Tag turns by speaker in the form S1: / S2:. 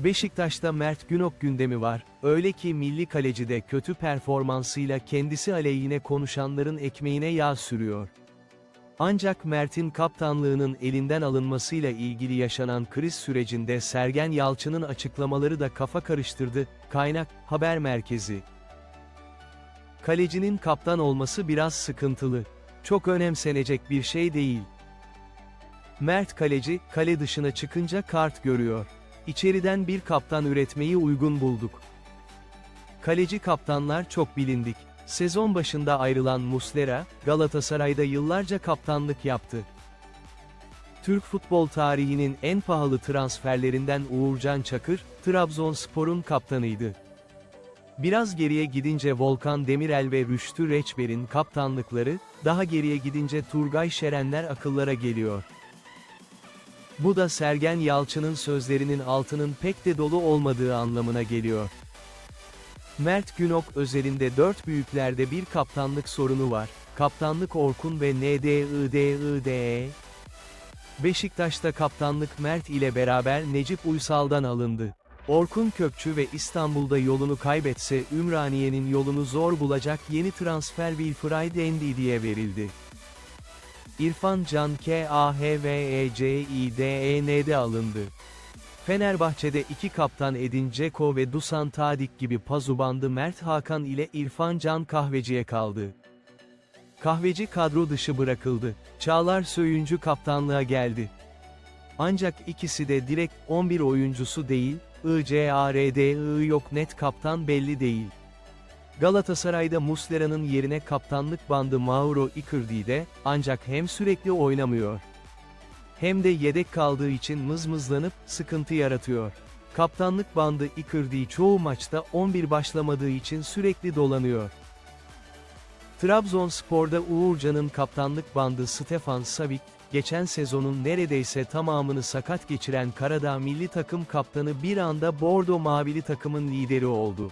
S1: Beşiktaş'ta Mert Günok gündemi var, öyle ki milli kalecide kötü performansıyla kendisi aleyhine konuşanların ekmeğine yağ sürüyor. Ancak Mert'in kaptanlığının elinden alınmasıyla ilgili yaşanan kriz sürecinde Sergen Yalçın'ın açıklamaları da kafa karıştırdı, kaynak, haber merkezi. Kalecinin kaptan olması biraz sıkıntılı. Çok önemsenecek bir şey değil. Mert kaleci, kale dışına çıkınca kart görüyor. İçeriden bir kaptan üretmeyi uygun bulduk. Kaleci kaptanlar çok bilindik. Sezon başında ayrılan Muslera, Galatasaray'da yıllarca kaptanlık yaptı. Türk futbol tarihinin en pahalı transferlerinden Uğurcan Çakır, Trabzonspor'un kaptanıydı. Biraz geriye gidince Volkan Demirel ve Rüştü Reçber'in kaptanlıkları, daha geriye gidince Turgay Şerenler akıllara geliyor. Bu da Sergen Yalçın'ın sözlerinin altının pek de dolu olmadığı anlamına geliyor. Mert Günok özelinde dört büyüklerde bir kaptanlık sorunu var. Kaptanlık Orkun ve NDIDIDE. Beşiktaş'ta kaptanlık Mert ile beraber Necip Uysal'dan alındı. Orkun Kökçü ve İstanbul'da yolunu kaybetse Ümraniye'nin yolunu zor bulacak yeni transfer Wilfried Ndidi'ye verildi. İrfan Can KAHVECIDEN'de alındı. Fenerbahçe'de iki kaptan Edin Dzeko ve Dusan Tadic gibi pazubandı Mert Hakan ile İrfan Can Kahveci'ye kaldı. Kahveci kadro dışı bırakıldı. Çağlar Söyüncü kaptanlığa geldi. Ancak ikisi de direkt 11 oyuncusu değil, ICARDI yok net kaptan belli değil. Galatasaray'da Muslera'nın yerine kaptanlık bandı Mauro Icardi'de, ancak hem sürekli oynamıyor. Hem de yedek kaldığı için mızmızlanıp, sıkıntı yaratıyor. Kaptanlık bandı Icardi çoğu maçta 11 başlamadığı için sürekli dolanıyor. Trabzonspor'da Uğurcan'ın kaptanlık bandı Stefan Savic, geçen sezonun neredeyse tamamını sakat geçiren Karadağ milli takım kaptanı bir anda Bordo Mavili takımın lideri oldu.